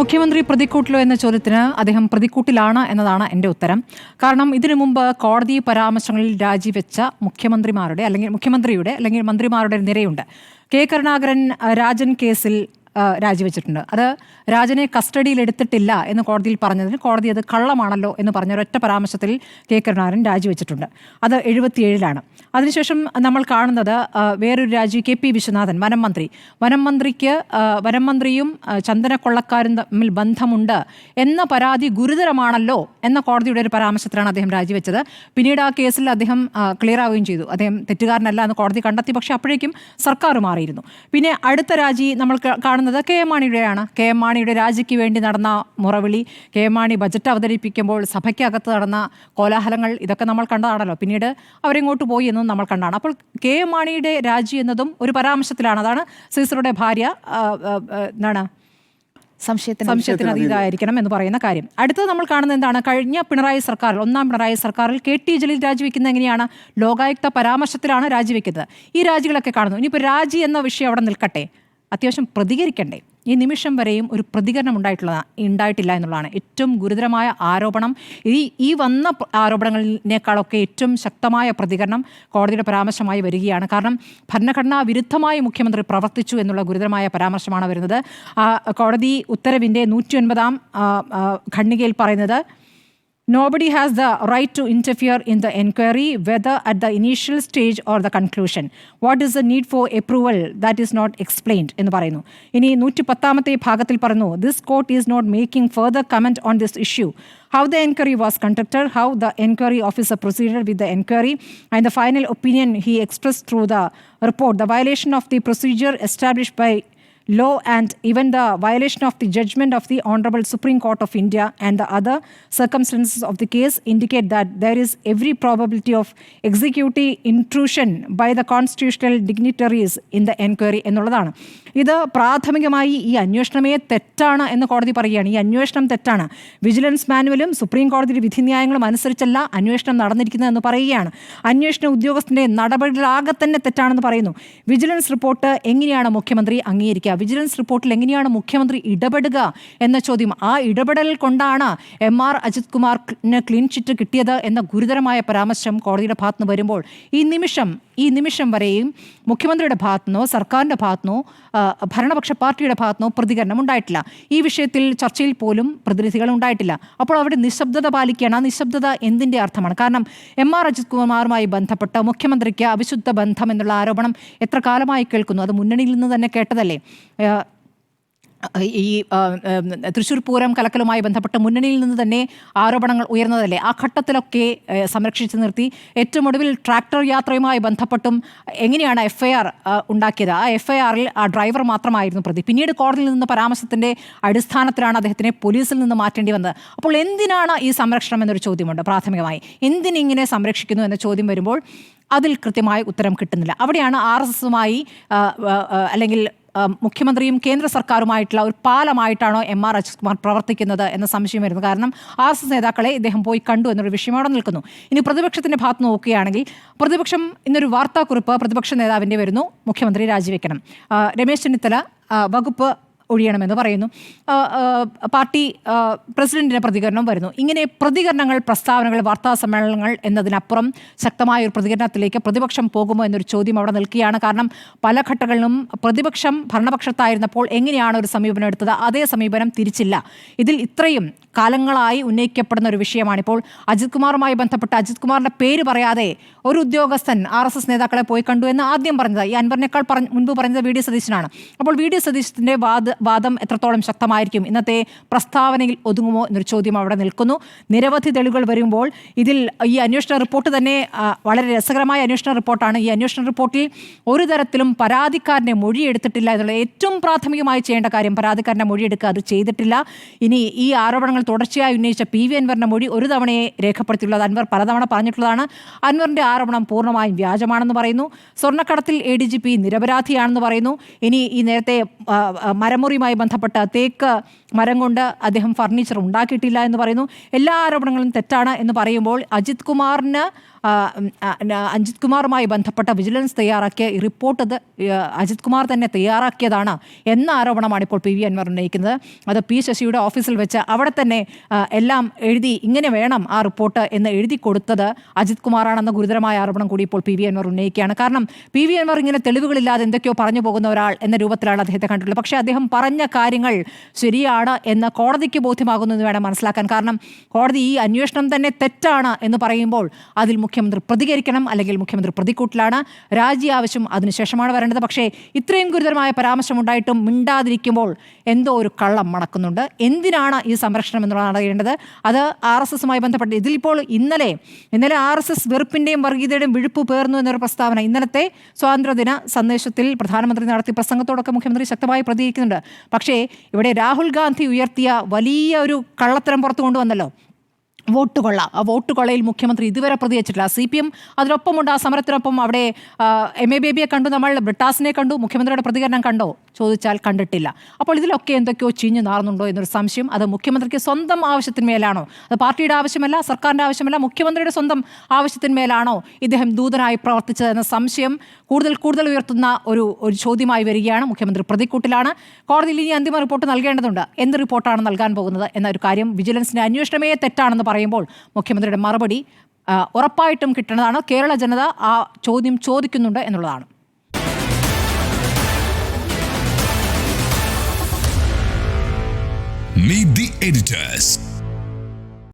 മുഖ്യമന്ത്രി പ്രതിക്കൂട്ടിലോ എന്ന ചോദ്യത്തിന് അദ്ദേഹം പ്രതിക്കൂട്ടിലാണ് എന്നതാണ് എന്റെ ഉത്തരം. കാരണം ഇതിനു മുമ്പ് കോടതി പരാമർശങ്ങളിൽ രാജിവെച്ച മുഖ്യമന്ത്രിമാരുടെ അല്ലെങ്കിൽ മുഖ്യമന്ത്രിയുടെ അല്ലെങ്കിൽ മന്ത്രിമാരുടെ നിരയുണ്ട്. കെ കരുണാകരൻ രാജൻ കേസിൽ രാജിവെച്ചിട്ടുണ്ട്. അത് രാജനെ കസ്റ്റഡിയിൽ എടുത്തിട്ടില്ല എന്ന് കോടതിയിൽ പറഞ്ഞതിന് കോടതി അത് കള്ളമാണല്ലോ എന്ന് പറഞ്ഞ ഒരൊറ്റ പരാമർശത്തിൽ കെ കരുണാകരൻ രാജിവെച്ചിട്ടുണ്ട്. അത് എഴുപത്തിയേഴിലാണ്. അതിനുശേഷം നമ്മൾ കാണുന്നത് വേറൊരു രാജി കെ പി വിശ്വനാഥൻ വനം മന്ത്രി. വനം മന്ത്രിക്ക് വനം മന്ത്രിയും ചന്ദനക്കൊള്ളക്കാരും തമ്മിൽ ബന്ധമുണ്ട് എന്ന പരാതി ഗുരുതരമാണല്ലോ എന്ന കോടതിയുടെ ഒരു പരാമർശത്തിലാണ് അദ്ദേഹം രാജിവെച്ചത്. പിന്നീട് ആ കേസിൽ അദ്ദേഹം ക്ലിയർ ആവുകയും ചെയ്തു. അദ്ദേഹം തെറ്റുകാരനല്ല എന്ന് കോടതി കണ്ടെത്തി. പക്ഷേ അപ്പോഴേക്കും സർക്കാർ മാറിയിരുന്നു. പിന്നെ അടുത്ത രാജി നമ്മൾ ക- കാണുന്നത് കെ എം മാണിയുടെയാണ്. കെ എം മാണിയുടെ രാജിക്ക് വേണ്ടി നടന്ന മുറവിളി കെ എം മാണി ബജറ്റ് അവതരിപ്പിക്കുമ്പോൾ സഭയ്ക്കകത്ത് നടന്ന കോലാഹലങ്ങൾ ഇതൊക്കെ നമ്മൾ കണ്ടതാണല്ലോ. പിന്നീട് അവരിങ്ങോട്ട് പോയി എന്നും നമ്മൾ കണ്ടാണ്. അപ്പോൾ കെ എം മാണിയുടെ രാജി എന്നതും ഒരു പരാമർശത്തിലാണ്. അതാണ് സീസറുടെ ഭാര്യ എന്താണ്? സംശയത്തിന് സംശയത്തിന് അതീതായിരിക്കണം എന്ന് പറയുന്ന കാര്യം. അടുത്തത് നമ്മൾ കാണുന്നത് എന്താണ്? കഴിഞ്ഞ പിണറായി സർക്കാരിൽ ഒന്നാം പിണറായി സർക്കാരിൽ കെ ടി ജലീൽ രാജിവെക്കുന്നത് എങ്ങനെയാണ്? ലോകായുക്ത പരാമർശത്തിലാണ് രാജിവെക്കുന്നത്. ഈ രാജികളൊക്കെ കാണുന്നു. ഇനിയിപ്പോൾ രാജി എന്ന വിഷയം അവിടെ നിൽക്കട്ടെ. അത്യാവശ്യം പ്രതികരിക്കണ്ടേ. ഈ നിമിഷം വരെയും ഒരു പ്രതികരണം ഉണ്ടായിട്ടുള്ള ഉണ്ടായിട്ടില്ല എന്നുള്ളതാണ് ഏറ്റവും ഗുരുതരമായ ആരോപണം. ഈ ഈ വന്ന ആരോപണങ്ങളിനേക്കാളൊക്കെ ഏറ്റവും ശക്തമായ പ്രതികരണം കോടതിയുടെ പരാമർശമായി വരികയാണ്. കാരണം ഭരണഘടനാ വിരുദ്ധമായി മുഖ്യമന്ത്രി പ്രവർത്തിച്ചു എന്നുള്ള ഗുരുതരമായ പരാമർശമാണ് വരുന്നത്. കോടതി ഉത്തരവിന്റെ നൂറ്റി ഒൻപതാം ഖണ്ഡികയിൽ പറയുന്നത് Nobody has the right to interfere in the inquiry, whether at the initial stage or the conclusion. What is the need for approval that is not explained എന്ന് പറയുന്നു ഇനി നൂറ്റി പത്താമത്തെ ഭാഗത്തിൽ പറയുന്നു this court is not making further comment on this issue how the inquiry was conducted, how the inquiry officer proceeded with the inquiry, and the final opinion he expressed through the report. The violation of the procedure established by law and even the violation of the judgment of the Honorable Supreme Court of India and the other circumstances of the case indicate that there is every probability of executive intrusion by the constitutional dignitaries in the enquiry എന്നുള്ളതാണ് ഇത് പ്രാഥമികമായി ഈ അന്വേഷണമേ തെറ്റാണ് എന്ന് കോടതി പറയുകയാണ് ഈ അന്വേഷണം തെറ്റാണ് വിജിലൻസ് മാനുവലും സുപ്രീം കോടതിയുടെ വിധിന്യായങ്ങളും അനുസരിച്ചല്ല അന്വേഷണം നടന്നിരിക്കുന്നതെന്ന് പറയുകയാണ് അന്വേഷണ ഉദ്യോഗസ്ഥന്റെ നടപടികളാകെ തന്നെ തെറ്റാണെന്ന് പറയുന്നു വിജിലൻസ് റിപ്പോർട്ട് എങ്ങനെയാണ് മുഖ്യമന്ത്രി അംഗീകരിക്കുക വിജിലൻസ് റിപ്പോർട്ടിൽ എങ്ങനെയാണ് മുഖ്യമന്ത്രി ഇടപെടുക എന്ന ചോദ്യം? ആ ഇടപെടൽ കൊണ്ടാണ് എം ആർ അജിത് കുമാറിന് ക്ലീൻ ചിറ്റ് കിട്ടിയത് എന്ന ഗുരുതരമായ പരാമർശം കോടതിയുടെ ഭാഗത്തുനിന്ന് വരുമ്പോൾ ഈ നിമിഷം ഈ നിമിഷം വരെയും മുഖ്യമന്ത്രിയുടെ ഭാഗത്തുനിന്നോ സർക്കാരിന്റെ ഭാഗത്തുനിന്നോ ഭരണപക്ഷ പാർട്ടിയുടെ ഭാഗത്തുനിന്നോ പ്രതികരണം ഉണ്ടായിട്ടില്ല. ഈ വിഷയത്തിൽ ചർച്ചയിൽ പോലും പ്രതിനിധികൾ ഉണ്ടായിട്ടില്ല. അപ്പോൾ അവിടെ നിശബ്ദത പാലിക്കുകയാണ്. ആ നിശബ്ദത എന്തിന്റെ അർത്ഥമാണ്? കാരണം എം ആർ അജിത് കുമാറുമായി ബന്ധപ്പെട്ട് മുഖ്യമന്ത്രിക്ക് അവിശുദ്ധ ബന്ധം എന്നുള്ള ആരോപണം എത്ര കാലമായി കേൾക്കുന്നു? അത് മുന്നണിയിൽ നിന്ന് തന്നെ കേട്ടതല്ലേ? ഈ തൃശ്ശൂർ പൂരം കലക്കലുമായി ബന്ധപ്പെട്ട് മുന്നണിയിൽ നിന്ന് തന്നെ ആരോപണങ്ങൾ ഉയർന്നതല്ലേ? ആ ഘട്ടത്തിലൊക്കെ സംരക്ഷിച്ചു നിർത്തി. ഏറ്റവും ഒടുവിൽ ട്രാക്ടർ യാത്രയുമായി ബന്ധപ്പെട്ടും എങ്ങനെയാണ് എഫ് ഐ ആർ ഉണ്ടാക്കിയത്? ആ എഫ് ഐ ആറിൽ ആ ഡ്രൈവർ മാത്രമായിരുന്നു പ്രതി. പിന്നീട് കോടതിയിൽ നിന്ന് പരാമർശത്തിന്റെ അടിസ്ഥാനത്തിലാണ് അദ്ദേഹത്തിനെ പോലീസിൽ നിന്ന് മാറ്റേണ്ടി വന്നത്. അപ്പോൾ എന്തിനാണ് ഈ സംരക്ഷണം എന്നൊരു ചോദ്യമുണ്ട് പ്രാഥമികമായി. എന്തിനിങ്ങനെ സംരക്ഷിക്കുന്നു എന്ന ചോദ്യം വരുമ്പോൾ അതിൽ കൃത്യമായ ഉത്തരം കിട്ടുന്നില്ല. അവിടെയാണ് ആർ എസ് എസുമായി അല്ലെങ്കിൽ മുഖ്യമന്ത്രിയും കേന്ദ്ര സർക്കാരുമായിട്ടുള്ള ഒരു പാലമായിട്ടാണോ എം ആർ അജിത് കുമാർ പ്രവർത്തിക്കുന്നത് എന്ന സംശയം വരുന്നു. കാരണം ആർ എസ് എസ് നേതാക്കളെ ഇദ്ദേഹം പോയി കണ്ടു എന്നൊരു വിഷയം അവിടെ നിൽക്കുന്നു. ഇനി പ്രതിപക്ഷത്തിന്റെ ഭാഗത്ത് നോക്കുകയാണെങ്കിൽ പ്രതിപക്ഷം ഇന്നൊരു വാർത്താക്കുറിപ്പ് പ്രതിപക്ഷ നേതാവിന്റെ വരുന്നു. മുഖ്യമന്ത്രി രാജിവെക്കണം. രമേശ് ചെന്നിത്തല വകുപ്പ് ഒഴിയണമെന്ന് പറയുന്നു. പാർട്ടി പ്രസിഡന്റിന്റെ പ്രതികരണം വരുന്നു. ഇങ്ങനെ പ്രതികരണങ്ങൾ പ്രസ്താവനകൾ വാർത്താ സമ്മേളനങ്ങൾ എന്നതിനപ്പുറം ശക്തമായ ഒരു പ്രതികരണത്തിലേക്ക് പ്രതിപക്ഷം പോകുമോ എന്നൊരു ചോദ്യം അവിടെ നിൽക്കുകയാണ്. കാരണം പല ഘട്ടങ്ങളിലും പ്രതിപക്ഷം ഭരണപക്ഷത്തായിരുന്നപ്പോൾ എങ്ങനെയാണ് ഒരു സമീപനം എടുത്തത്? അതേ സമീപനം തിരിച്ചില്ല. ഇതിൽ ഇത്രയും കാലങ്ങളായി ഉന്നയിക്കപ്പെടുന്ന ഒരു വിഷയമാണിപ്പോൾ. അജിത് കുമാറുമായി ബന്ധപ്പെട്ട് അജിത് കുമാറിന്റെ പേര് പറയാതെ ഒരു ഉദ്യോഗസ്ഥൻ ആർ എസ് എസ് നേതാക്കളെ പോയി കണ്ടു എന്ന് ആദ്യം പറഞ്ഞത് ഈ അൻവറിനേക്കാൾ പറഞ്ഞ മുൻപ് പറഞ്ഞത് വി ഡി സതീശനാണ്. അപ്പോൾ വി ഡി സതീശത്തിന്റെ വാദ വാദം എത്രത്തോളം ശക്തമായിരിക്കും? ഇന്നത്തെ പ്രസ്താവനയിൽ ഒതുങ്ങുമോ എന്നൊരു ചോദ്യം അവിടെ നിൽക്കുന്നു. നിരവധി തെളിവുകൾ വരുമ്പോൾ ഇതിൽ ഈ അന്വേഷണ റിപ്പോർട്ട് തന്നെ വളരെ രസകരമായ അന്വേഷണ റിപ്പോർട്ടാണ്. ഈ അന്വേഷണ റിപ്പോർട്ടിൽ ഒരു തരത്തിലും പരാതിക്കാരനെ മൊഴിയെടുത്തിട്ടില്ല എന്നുള്ള ഏറ്റവും പ്രാഥമികമായി ചെയ്യേണ്ട കാര്യം പരാതിക്കാരനെ മൊഴിയെടുക്കുക അത് ചെയ്തിട്ടില്ല. ഇനി ഈ ആരോപണങ്ങൾ തുടർച്ചയായി ഉന്നയിച്ച പി വി അൻവറിന്റെ മൊഴി ഒരു തവണയെ രേഖപ്പെടുത്തിയുള്ളത് അൻവർ പലതവണ പറഞ്ഞിട്ടുള്ളതാണ്. അൻവറിന്റെ ആരോപണം പൂർണമായും വ്യാജമാണെന്ന് പറയുന്നു. സ്വർണക്കടത്തിൽ എ ഡി ജി പി നിരപരാധിയാണെന്ന് പറയുന്നു. ഇനി ഈ നേരത്തെ ആ, ആ, മരമുറിയുമായി ബന്ധപ്പെട്ട തേക്ക് മരം കൊണ്ട് അദ്ദേഹം ഫർണിച്ചർ ഉണ്ടാക്കിയിട്ടില്ല എന്ന് പറയുന്നു. എല്ലാ ആരോപണങ്ങളും തെറ്റാണ് എന്ന് പറയുമ്പോൾ അജിത് കുമാറിന് അജിത് കുമാറുമായി ബന്ധപ്പെട്ട വിജിലൻസ് തയ്യാറാക്കിയ റിപ്പോർട്ട് അത് അജിത് കുമാർ തന്നെ തയ്യാറാക്കിയതാണ് എന്ന ആരോപണമാണ് ഇപ്പോൾ പി വി അൻവർ ഉന്നയിക്കുന്നത്. അത് പി ശശിയുടെ ഓഫീസിൽ വെച്ച് അവിടെ തന്നെ എല്ലാം എഴുതി ഇങ്ങനെ വേണം ആ റിപ്പോർട്ട് എന്ന് എഴുതി കൊടുത്തത് അജിത് കുമാറാണെന്ന ഗുരുതരമായ ആരോപണം കൂടി ഇപ്പോൾ പി വി അൻവർ ഉന്നയിക്കുകയാണ്. കാരണം പി വി അൻവർ ഇങ്ങനെ തെളിവുകളില്ലാതെ എന്തൊക്കെയോ പറഞ്ഞു പോകുന്ന ഒരാൾ എന്ന രൂപത്തിലാണ് അദ്ദേഹത്തെ കണ്ടിട്ടുള്ളത്. പക്ഷേ അദ്ദേഹം പറഞ്ഞ കാര്യങ്ങൾ ശരിയാണ് എന്ന് കോടതിക്ക് ബോധ്യമാകുന്നു എന്ന് വേണം മനസ്സിലാക്കാൻ. കാരണം കോടതി ഈ അന്വേഷണം തന്നെ തെറ്റാണ് എന്ന് പറയുമ്പോൾ അതിൽ മുഖ്യമന്ത്രി പ്രതികരിക്കണം അല്ലെങ്കിൽ മുഖ്യമന്ത്രി പ്രതിക്കൂട്ടിലാണ്. രാജി ആവശ്യം അതിനുശേഷമാണ് വരേണ്ടത്. പക്ഷേ ഇത്രയും ഗുരുതരമായ പരാമർശം ഉണ്ടായിട്ടും മിണ്ടാതിരിക്കുമ്പോൾ എന്തോ ഒരു കള്ളം മണക്കുന്നുണ്ട്. എന്തിനാണ് ഈ സംരക്ഷണം എന്നുള്ളതാണ് അറിയേണ്ടത്. അത് ആർ എസ് എസുമായി ബന്ധപ്പെട്ട് ഇതിലിപ്പോൾ ഇന്നലെ ഇന്നലെ ആർ എസ് എസ് വെറുപ്പിന്റെയും വർഗീയതയുടെയും വിഴുപ്പ് പേർന്നു എന്നൊരു പ്രസ്താവന ഇന്നലത്തെ സ്വാതന്ത്ര്യദിന സന്ദേശത്തിൽ പ്രധാനമന്ത്രി നടത്തിയ പ്രസംഗത്തോടൊക്കെ മുഖ്യമന്ത്രി ശക്തമായി പ്രതികരിക്കുന്നുണ്ട്. പക്ഷേ ഇവിടെ രാഹുൽ ഗാന്ധി ഉയർത്തിയ വലിയ ഒരു കള്ളത്തരം പുറത്തു കൊണ്ടുവന്നല്ലോ. വോട്ട് കൊള്ള. ആ വോട്ട് കൊള്ളയിൽ മുഖ്യമന്ത്രി ഇതുവരെ പ്രതികരിച്ചിട്ടില്ല. സി പി എം അതിനൊപ്പമുണ്ട്. ആ സമരത്തിനൊപ്പം അവിടെ എം എ ബേബിയെ കണ്ടു. നമ്മൾ ബ്രിട്ടാസിനെ കണ്ടു. മുഖ്യമന്ത്രിയുടെ പ്രതികരണം കണ്ടോ? ചോദിച്ചാൽ കണ്ടിട്ടില്ല. അപ്പോൾ ഇതിലൊക്കെ എന്തൊക്കെയോ ചീഞ്ഞു നാറുന്നുണ്ടോ എന്നൊരു സംശയം അത് മുഖ്യമന്ത്രിക്ക് സ്വന്തം ആവശ്യത്തിന്മേലാണോ? അത് പാർട്ടിയുടെ ആവശ്യമല്ല സർക്കാരിന്റെ ആവശ്യമല്ല മുഖ്യമന്ത്രിയുടെ സ്വന്തം ആവശ്യത്തിന്മേലാണോ ഇദ്ദേഹം ദൂതനായി പ്രവർത്തിച്ചതെന്ന സംശയം കൂടുതൽ കൂടുതൽ ഉയർത്തുന്ന ഒരു ഒരു ചോദ്യമായി വരികയാണ് മുഖ്യമന്ത്രി പ്രതിക്കൂട്ടിലാണ്. കോടതിയിൽ ഇനി അന്തിമ റിപ്പോർട്ട് നൽകേണ്ടതുണ്ട്. എന്ത് റിപ്പോർട്ടാണ് നൽകാൻ പോകുന്നത്? എന്നൊരു കാര്യം വിജിലൻസിന്റെ അന്വേഷണമേ തെറ്റാണെന്ന് പറയുമ്പോൾ മുഖ്യമന്ത്രിയുടെ മറുപടി ഉറപ്പായിട്ടും കിട്ടുന്നതാണ് കേരള ജനത ആ ചോദ്യം ചോദിക്കുന്നുണ്ട് എന്നുള്ളതാണ് Meet the editors.